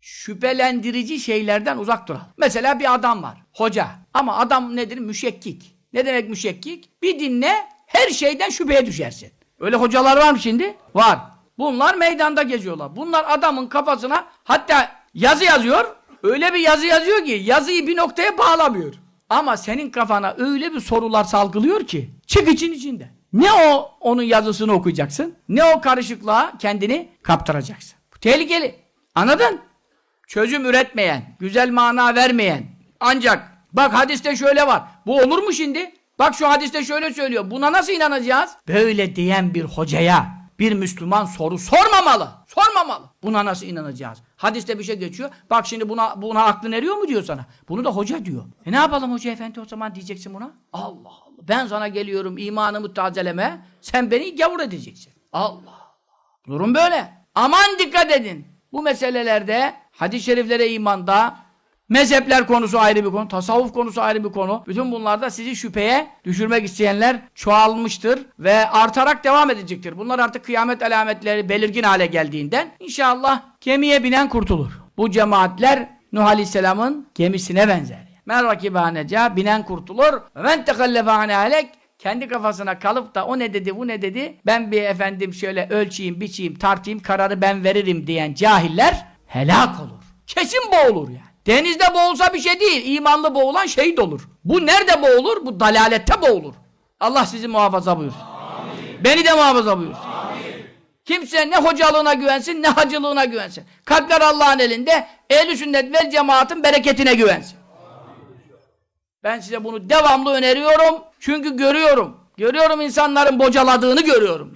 şüphelendirici şeylerden uzak duralım. Mesela bir adam var, hoca. Ama adam nedir? Müşekkik. Ne demek müşekkik? Bir dinle, her şeyden şüpheye düşersin. Öyle hocalar var mı şimdi? Var. Bunlar meydanda geziyorlar. Bunlar adamın kafasına hatta yazı yazıyor. Öyle bir yazı yazıyor ki yazıyı bir noktaya bağlamıyor. Ama senin kafana öyle bir sorular salgılıyor ki çık için içinde. Ne o onun yazısını okuyacaksın, ne o karışıklığa kendini kaptıracaksın. Bu tehlikeli. Anladın? Çözüm üretmeyen, güzel mana vermeyen. Ancak bak hadiste şöyle var. Bu olur mu şimdi? Bak şu hadiste şöyle söylüyor. Buna nasıl inanacağız? Böyle diyen bir hocaya bir Müslüman soru sormamalı. Sormamalı. Buna nasıl inanacağız? Hadiste bir şey geçiyor. Bak şimdi buna buna aklın eriyor mu diyor sana. Bunu da hoca diyor. E ne yapalım hoca efendi o zaman diyeceksin buna? Allah Allah. Ben sana geliyorum imanımı tazeleme. Sen beni gavur edeceksin. Allah Allah. Durum böyle. Aman dikkat edin. Bu meselelerde hadis-i şeriflere imanda mezhepler konusu ayrı bir konu, tasavvuf konusu ayrı bir konu. Bütün bunlarda sizi şüpheye düşürmek isteyenler çoğalmıştır ve artarak devam edecektir. Bunlar artık kıyamet alametleri belirgin hale geldiğinden inşallah gemiye binen kurtulur. Bu cemaatler Nuh Aleyhisselam'ın gemisine benzer. Men rakibaneca binen kurtulur. Ve men tekallefe alek kendi kafasına kalıp da o ne dedi bu ne dedi ben bir efendim şöyle ölçeyim biçeyim tartayım kararı ben veririm diyen cahiller helak olur. Kesin boğulur yani. Denizde boğulsa bir şey değil. imanlı boğulan şehit olur. Bu nerede boğulur? Bu dalalette boğulur. Allah sizi muhafaza buyursun. Beni de muhafaza buyursun. Kimse ne hocalığına güvensin ne hacılığına güvensin. Kalpler Allah'ın elinde. Ehl-i sünnet vel cemaatin bereketine güvensin. Ben size bunu devamlı öneriyorum. Çünkü görüyorum. Görüyorum insanların bocaladığını görüyorum.